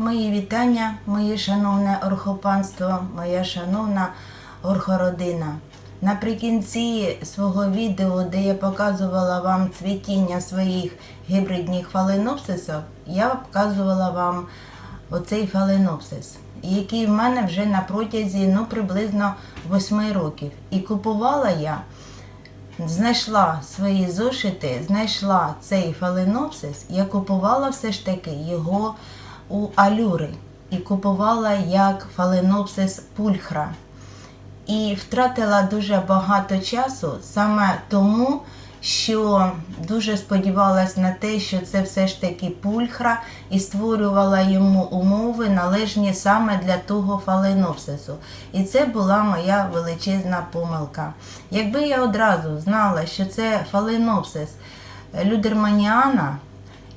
Мої вітання, моє шановне орхопанство, моя шановна орхородина. Наприкінці свого відео, де я показувала вам цвітіння своїх гібридних фаленопсисів, я показувала вам оцей фаленопсис, який в мене вже на протязі ну, приблизно 8 років. І купувала я знайшла свої зошити, знайшла цей фаленопсис, я купувала все ж таки його у алюри і купувала як фаленопсис пульхра. І втратила дуже багато часу саме тому, що дуже сподівалась на те, що це все ж таки пульхра, і створювала йому умови належні саме для того фаленопсису. І це була моя величезна помилка. Якби я одразу знала, що це фаленопсис людерманіана,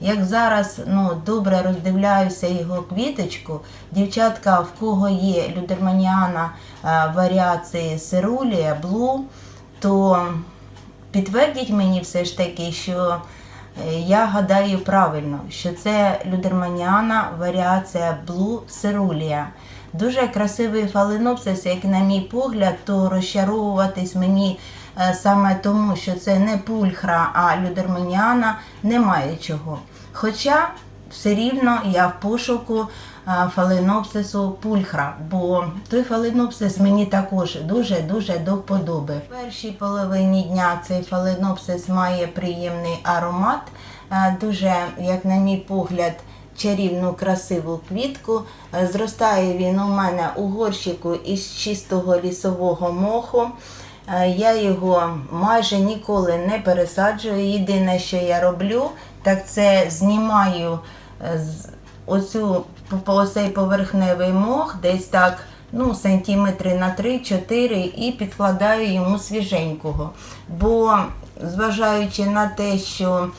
як зараз ну, добре роздивляюся його квіточку, дівчатка, в кого є людерманіана е, варіації сирулія, блу, то підтвердіть мені все ж таки, що е, я гадаю правильно, що це людерманіана варіація блу сирулія. Дуже красивий фаленопсис, як на мій погляд, то розчаровуватись мені саме тому, що це не пульхра, а людерманіана, немає чого. Хоча все рівно я в пошуку фаленопсису пульхра, бо той фаленопсис мені також дуже-дуже до вподоби. В першій половині дня цей фаленопсис має приємний аромат, дуже, як на мій погляд, чарівну красиву квітку. Е, Зростає він у мене у горщику із чистого лісового моху. Е, Я його майже ніколи не пересаджую. Єдине, що я роблю, так це знімаю е, оцю оцей поверхневий мох, десь так ну, сантиметри на 3-4 і підкладаю йому свіженького. Бо зважаючи на те, що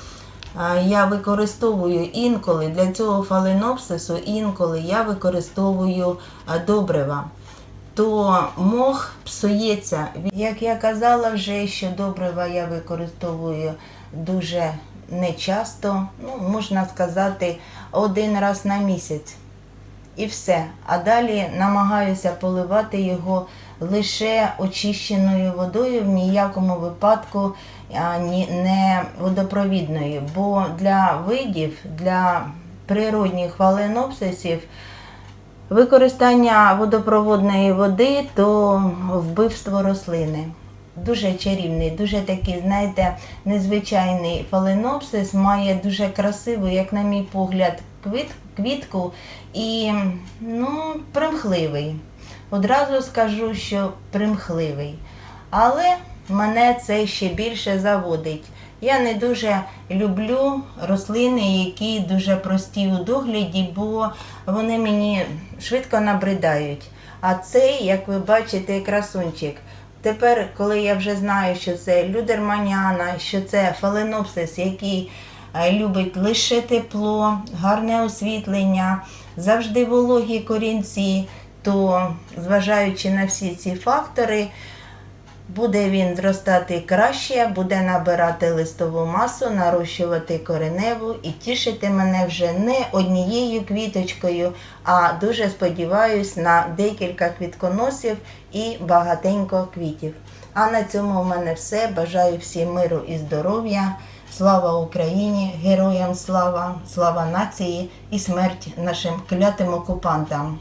Я використовую інколи для цього фаленопсису, інколи я використовую добрива. То мох псується. Як я казала вже, що добрива я використовую дуже нечасто, ну, можна сказати, один раз на місяць. І все. А далі намагаюся поливати його лише очищеною водою, в ніякому випадку не водопровідною. Бо для видів, для природних фаленопсисів використання водопроводної води то вбивство рослини. Дуже чарівний, дуже такий, знаєте, незвичайний фаленопсис, має дуже красиву, як на мій погляд, квіт, квітку і ну, примхливий. Одразу скажу, що примхливий. Але мене це ще більше заводить. Я не дуже люблю рослини, які дуже прості у догляді, бо вони мені швидко набридають. А цей, як ви бачите, красунчик. Тепер, коли я вже знаю, що це людерманяна, що це фаленопсис, який е, любить лише тепло, гарне освітлення, завжди вологі корінці, то зважаючи на всі ці фактори, буде він зростати краще, буде набирати листову масу, нарощувати кореневу і тішити мене вже не однією квіточкою, а дуже сподіваюсь на декілька квітконосів і багатенько квітів. А на цьому в мене все. Бажаю всім миру і здоров'я. Слава Україні, героям слава, слава нації і смерть нашим клятим окупантам.